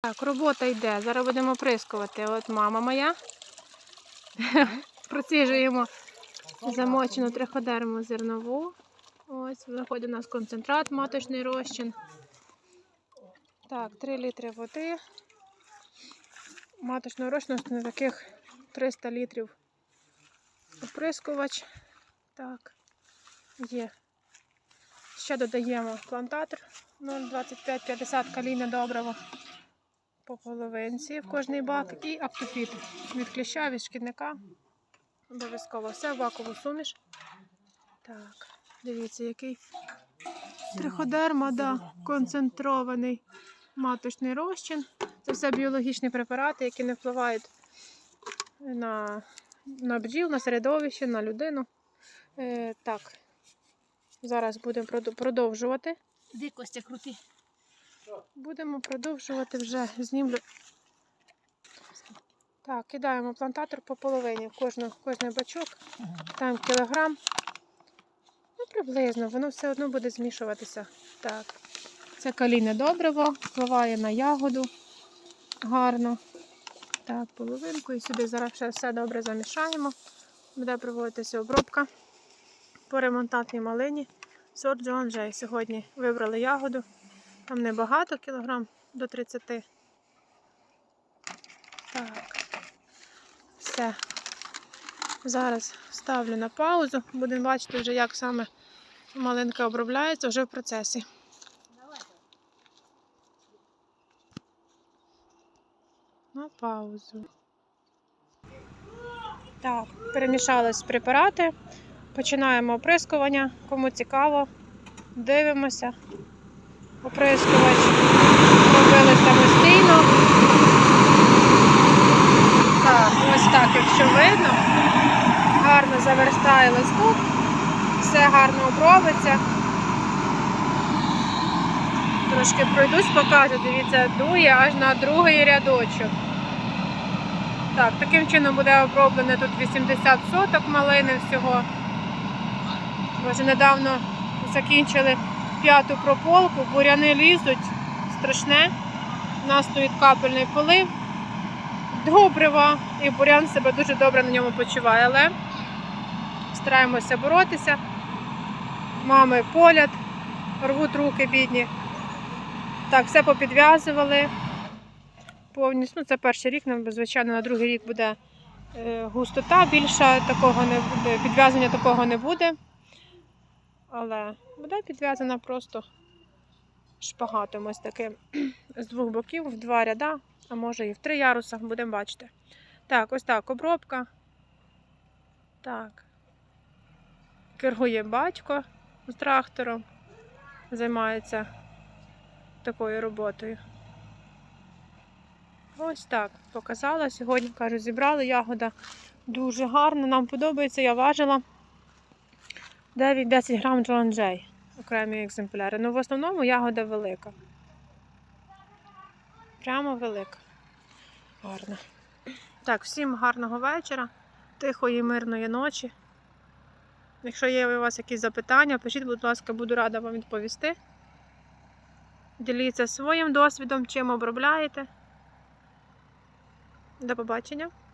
Так, робота йде. Зараз будемо оприскувати. От мама моя. Проціжуємо замочену триходерму зернову. Ось виходить у нас концентрат, маточний розчин. Так, 3 літри води. Маточного розчину на таких 300 літрів оприскувач. Так, є. Ще додаємо плантатор 0,25-50 калійне добриво по половинці в кожний бак і аптофіт від кліща, від шкідника. Обов'язково все в бакову суміш. Так, дивіться, який триходерма, да, концентрований маточний розчин. Це все біологічні препарати, які не впливають на, на бджіл, на середовище, на людину. Е, так, зараз будемо продовжувати. Костя крути? Будемо продовжувати вже знімлю. Так, кидаємо плантатор по половині кожну, кожний бачок. Там кілограм. Ну, приблизно, воно все одно буде змішуватися. Так. Це калійне добриво, впливає на ягоду гарно. Так, половинку. І сюди зараз ще все добре замішаємо. Буде проводитися обробка по ремонтантній малині. Сорт Джон Джей. Сьогодні вибрали ягоду. Там небагато, кілограм до 30. Так. Все. Зараз ставлю на паузу. Будемо бачити вже, як саме малинка обробляється вже в процесі. На паузу. Так, перемішались препарати. Починаємо оприскування. Кому цікаво, дивимося. Оприскувач робили самостійно. Так, ось так, якщо видно, гарно заверстає листок, все гарно обробиться. Трошки пройдусь, покажу, дивіться, дує аж на другий рядочок. Так, таким чином буде оброблене тут 80 соток малини всього. Вже недавно закінчили п'яту прополку, буряни лізуть, страшне. У нас стоїть капельний полив, добрива, і бурян себе дуже добре на ньому почуває, але стараємося боротися. Мами поляд, рвуть руки бідні. Так, все попідв'язували. Повністю, ну це перший рік, нам, звичайно, на другий рік буде е, густота більша, такого не буде, підв'язання такого не буде. Але буде підв'язана просто шпагатом ось таким з двох боків, в два ряда, а може і в три яруса, будемо бачити. Так, ось так, обробка. Так. Кергує батько з трактором, займається такою роботою. Ось так показала. Сьогодні, кажу, зібрали ягода дуже гарна. Нам подобається, я важила. 9-10 грам Джон Джей. Окремі екземпляри. Ну, в основному ягода велика. Прямо велика. Гарна. Так, всім гарного вечора, тихої, мирної ночі. Якщо є у вас якісь запитання, пишіть, будь ласка, буду рада вам відповісти. Діліться своїм досвідом, чим обробляєте. До побачення.